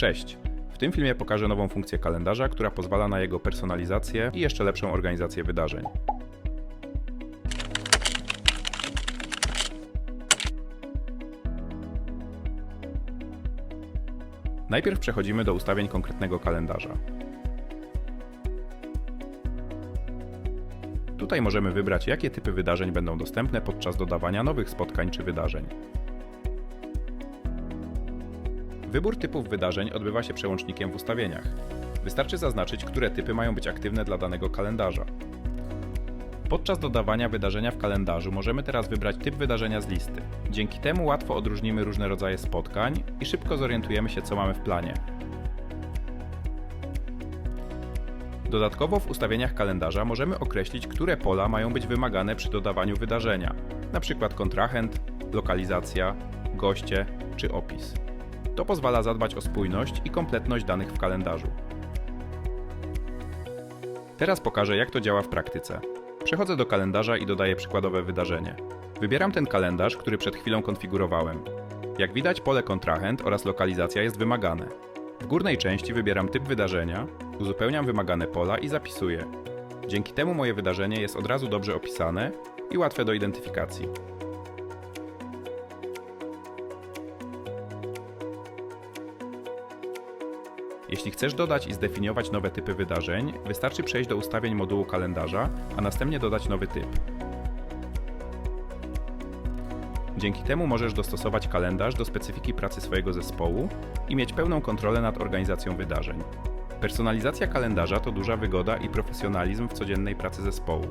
Cześć! W tym filmie pokażę nową funkcję kalendarza, która pozwala na jego personalizację i jeszcze lepszą organizację wydarzeń. Najpierw przechodzimy do ustawień konkretnego kalendarza. Tutaj możemy wybrać, jakie typy wydarzeń będą dostępne podczas dodawania nowych spotkań czy wydarzeń. Wybór typów wydarzeń odbywa się przełącznikiem w ustawieniach. Wystarczy zaznaczyć, które typy mają być aktywne dla danego kalendarza. Podczas dodawania wydarzenia w kalendarzu możemy teraz wybrać typ wydarzenia z listy. Dzięki temu łatwo odróżnimy różne rodzaje spotkań i szybko zorientujemy się, co mamy w planie. Dodatkowo w ustawieniach kalendarza możemy określić, które pola mają być wymagane przy dodawaniu wydarzenia, np. kontrahent, lokalizacja, goście czy opis. To pozwala zadbać o spójność i kompletność danych w kalendarzu. Teraz pokażę, jak to działa w praktyce. Przechodzę do kalendarza i dodaję przykładowe wydarzenie. Wybieram ten kalendarz, który przed chwilą konfigurowałem. Jak widać, pole kontrahent oraz lokalizacja jest wymagane. W górnej części wybieram typ wydarzenia, uzupełniam wymagane pola i zapisuję. Dzięki temu moje wydarzenie jest od razu dobrze opisane i łatwe do identyfikacji. Jeśli chcesz dodać i zdefiniować nowe typy wydarzeń, wystarczy przejść do ustawień modułu kalendarza, a następnie dodać nowy typ. Dzięki temu możesz dostosować kalendarz do specyfiki pracy swojego zespołu i mieć pełną kontrolę nad organizacją wydarzeń. Personalizacja kalendarza to duża wygoda i profesjonalizm w codziennej pracy zespołu.